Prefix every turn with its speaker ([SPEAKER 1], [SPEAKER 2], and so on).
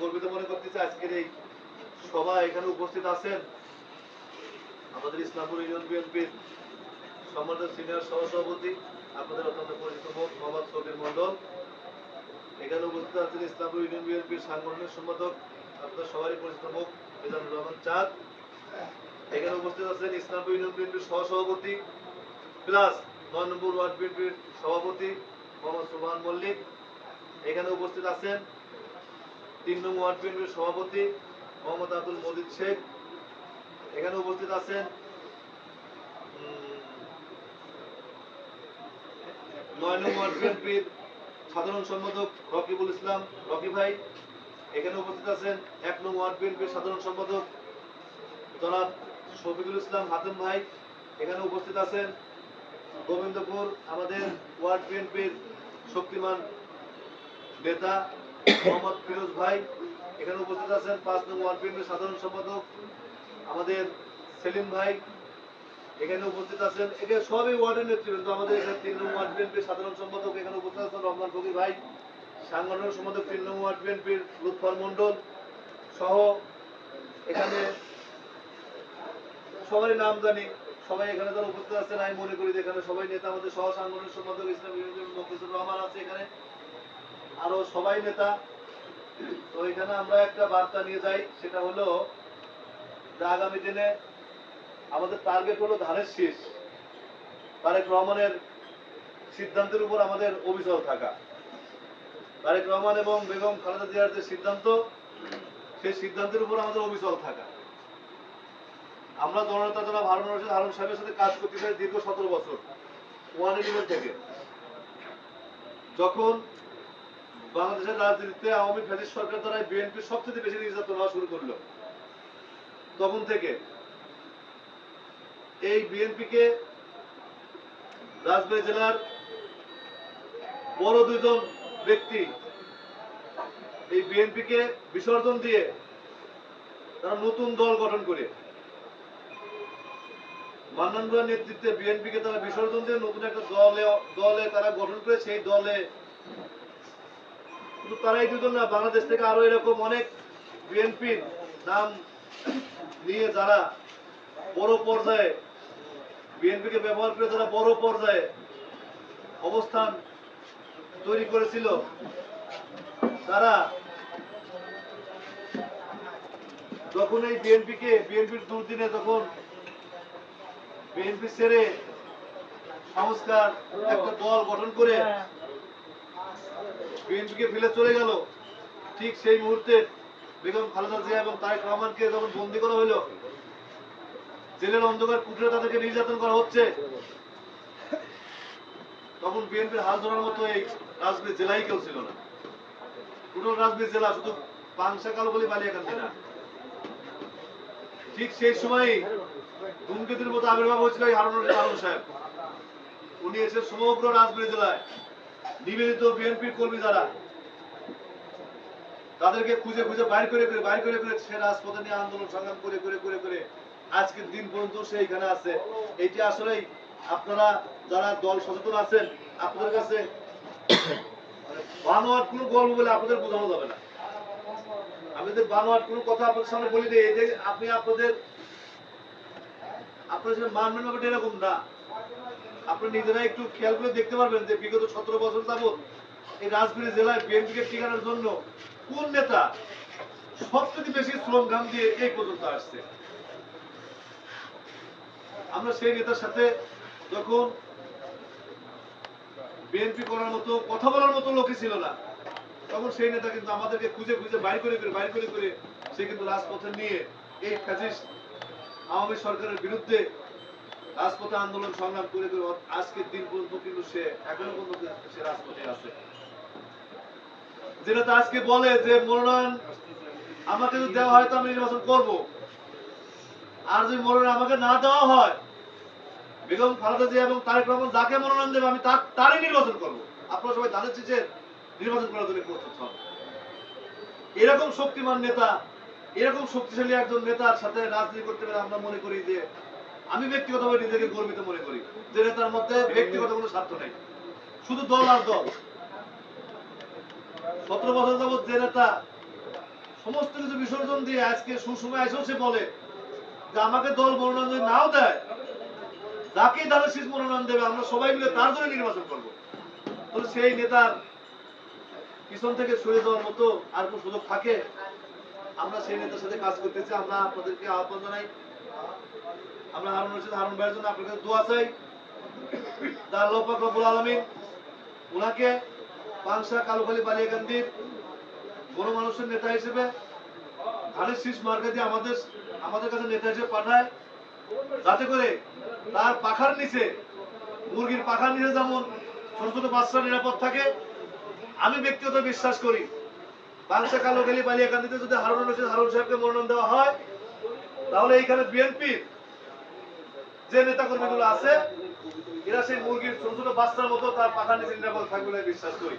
[SPEAKER 1] গর্বিত মনে করতেছি আজকের এই সভা এখানে উপস্থিত আছেন আমাদের ইসলামপুর ইউনিয়ন বিএনপির সম্মানিত সিনিয়র সহসভাপতি, আপনাদের অত্যন্ত পরিচিত মোহাম্মদ সবির মন্ডল এখানে উপস্থিত আছেন ইসলামপুর ইউনিয়ন বিএনপির সাংগঠনিক সম্পাদক, আপনাদের সবারই পরিচিত মুখ মিজানুর রহমান চাঁদ। এখানে উপস্থিত আছেন ইসলামপুর ইউনিয়ন বিএনপির সহসভাপতি, প্লাস নয় নম্বর ওয়ার্ড বিএনপির সভাপতি মোহাম্মদ সুবহান মল্লিক। এখানে উপস্থিত আছেন তিন নং ওয়ার্ড বিএনপির সভাপতি মোহাম্মদ আব্দুল মজিদ শেখ। এখানে উপস্থিত আছেন নয় নং ওয়ার্ড বিএনপির সাধারণ সম্পাদক রকিবুল ইসলাম রকি ভাই। এখানে উপস্থিত আছেন এক নং ওয়ার্ড বিএনপির সাধারণ সম্পাদক জনাব শফিকুল ইসলাম হাতেম ভাই। এখানে উপস্থিত আছেন গোবিন্দপুর আমাদের ওয়ার্ড বিএনপির শক্তিমান নেতা মোহাম্মদ ফিরোজ ভাই, এখানে উপস্থিত আছেন পাঁচ নং ওয়ার্ড বিএনপির সাধারণ সম্পাদক আমাদের সেলিম ভাই। এখানে উপস্থিত আছেন এখানে সবই ওয়ার্ডের নেতৃবৃন্দ, আমাদের এখানে তিন নং ওয়ার্ড বিএনপির সাধারণ সম্পাদক এখানে উপস্থিত আছেন রহমান ফকির ভাই, সাংগঠনিক সম্পাদক তিন নং ওয়ার্ড বিএনপির লুৎফর মন্ডল সহ এখানে সবারই নাম জানি, সবাই এখানে যারা উপস্থিত আছেন, আমি মনে করি এখানে সবাই নেতা, আমাদের সহ সাংগঠনিক সম্পাদক ইসলাম মফিজুর রহমান আছে এখানে। আরও সবাই নেতা। তো এখানে আমরা একটা বার্তা নিয়ে যাই, সেটা হলো যে আগামী দিনে আমাদের টার্গেট হলো ধানের শীষ। তারেক রহমানের সিদ্ধান্তের উপর আমাদের অবিচল থাকা। তারেক রহমান এবং বেগম খালেদা জিয়ার যে সিদ্ধান্ত, সেই সিদ্ধান্তের উপর আমাদের অবিচল থাকা। আমরা জনতা জনাব হারুন রশিদ হারুন সাহেবের সাথে কাজ করতে চাই দীর্ঘ সতেরো বছর। ওয়ান ইলেভেন থেকে। যখন বাংলাদেশের রাজনীতিতে আওয়ামী ফ্যাসিস্ট সরকার দ্বারা বিএনপি সবচেয়ে বেশি নির্যাতন হওয়া শুরু করল। তখন থেকে এই বিএনপিকে রাজবাড়ী জেলার বড় দুইজন ব্যক্তি এই বিএনপিকে বিসর্জন দিয়ে তারা নতুন দল গঠন করে। মান্নান গুহার নেতৃত্বে বিএনপিকে তারা বিসর্জন দিয়ে নতুন একটা দলে দলে তারা গঠন করে, সেই দলে শুধু তারাই দুজন না, বাংলাদেশ থেকে আরও এরকম অনেক বিএনপির নাম নিয়ে যারা বড় পর্যায়ে বিএনপিকে ব্যবহার করে যারা বড় পর্যায়ে অবস্থান তৈরি করেছিল, তারা যখন এই বিএনপিকে, বিএনপির দুর্দিনে তখন বিএনপি ছেড়ে সংস্কার একটা দল গঠন করে বিএনপিকে ফেলে চলে গেল। ঠিক সেই মুহূর্তে বেগম খালেদা জিয়া এবং তারেক রহমানকে যখন বন্দি করা হলো, জেলের অন্ধকার কুটরে তাদেরকে নির্যাতন করা হচ্ছে, তখন বিএনপির হাল ধরার মতো এই রাজনীতি জেলায় কেউ ছিল না। টোটাল রাজনীতি জেলা শুধু পাংশা কালো বলে বালিয়াকান্দি না। ঠিক সেই সময়ই ধূমকেতুর মতো আবির্ভাব হয়েছিল এই হারুন সাহেব। উনি এসে সমগ্র রাজবাড়ী জেলায় নিবেদিত বিএনপির কর্মী যারা, তাদেরকে খুঁজে খুঁজে বাইর করে করে, বাইর করে করে সে রাজপথে নিয়ে আন্দোলন সংগ্রাম করে করে করে করে আজকের দিন পর্যন্ত সে এখানে আছে। এটি আসলেই আপনারা যারা দল সচেতন আছেন, আপনাদের কাছে বানোয়াট কোনো গল্প বলে আপনাদের বোঝানো যাবে না। আমি যে বানোয়াট কোনো কথা আপনাদের সামনে বলি যে আপনি আপনাদের আপনার সাথে মানবেন ব্যাপারটা এরকম না। আপনি নিজেরা একটু খেয়াল করে দেখতে পারবেন যে বিগত সতেরো বছর যাবত এই রাজবাড়ী জেলায় বিএনপিকে টিকানোর জন্য কোন নেতা সবচেয়ে বেশি শ্রম ঘাম দিয়ে এই পর্যন্ত আসছে? আমরা সেই নেতার সাথে যখন বিএনপি করার মতো, কথা বলার মতো লোকই ছিল না, তখন সেই নেতা কিন্তু আমাদেরকে খুঁজে খুঁজে বাইর করে করে, বাইর করে করে সে কিন্তু রাজপথে নিয়ে এই ফ্যাসিস্ট আওয়ামী সরকারের বিরুদ্ধে রাজপথে আন্দোলন সংগ্রাম করে করে আজকের দিন পর্যন্ত কিন্তু সে এখনও পর্যন্ত সে রাজপথে আছে। যেটা আজকে বলে যে, মনোনয়ন আমাকে যদি দেওয়া হয় তো আমি নির্বাচন করব। আর যদি মনোনয়ন আমাকে না দেওয়া হয়, বেগম খালেদা জিয়া এবং তারেক রহমান যাকে মনোনয়ন দেবে, আমি তার তারই নির্বাচন করব। আপনারা সবাই ধানের যে নির্বাচন করার জন্য প্রস্তুত হন। এরকম শক্তিমান নেতা, এরকম শক্তিশালী একজন নেতার সাথে রাজনীতি করতে পারে আমরা মনে করি যে আমি ব্যক্তিগতভাবে নিজেকে গর্বিত মনে করি যে নেতার মধ্যে ব্যক্তিগত কোনো স্বার্থ নেই। শুধু দল আর দল। সতেরো বছর যাবৎ যে নেতা সমস্ত কিছু বিসর্জন দিয়ে আজকে সুসময় এসেও সে বলে যে আমাকে দল মনোনয়ন যদি নাও দেয়, যাকেই ধানের শীষ মনোনয়ন দেবে, আমরা সবাই মিলে তার জন্য নির্বাচন করব। তাহলে সেই নেতার পিছন থেকে সরে যাওয়ার মতো আর কোনো সুযোগ থাকে? আমরা সেই নেতার সাথে কাজ করতেছি, আমরা আপনাদেরকে আহ্বান জানাই। আমরা হারুন রশিদ, হারুন ভাইয়ের জন্য আপনার কাছে দোয়া চাই। তার আল্লাহ পাক রব্বুল আলামিন ওনাকে পাংশা কালুখালী বালিয়াকান্দির বড় মানুষের নেতা হিসেবে ধানের শীষ মার্কা দিয়ে আমাদের আমাদের কাছে নেতা হিসেবে পাঠায়। যাতে করে তার পাখার নিচে, মুরগির পাখার নিচে যেমন ছোট ছোট বাচ্চা নিরাপদ থাকে, আমি ব্যক্তিগত বিশ্বাস করি পাংশা কালুখালী বালিয়াকান্দিতে যদি হারুন রশিদ, হারুন সাহেবকে মনোনয়ন দেওয়া হয়, তাহলে এইখানে বিএনপির যে নেতাকর্মীগুলো আছে, এরা সেই মুরগির ছোট ছোট বাচ্চার মতো তার পাখার নিচে নিরাপদ থাকবে বিশ্বাস করি।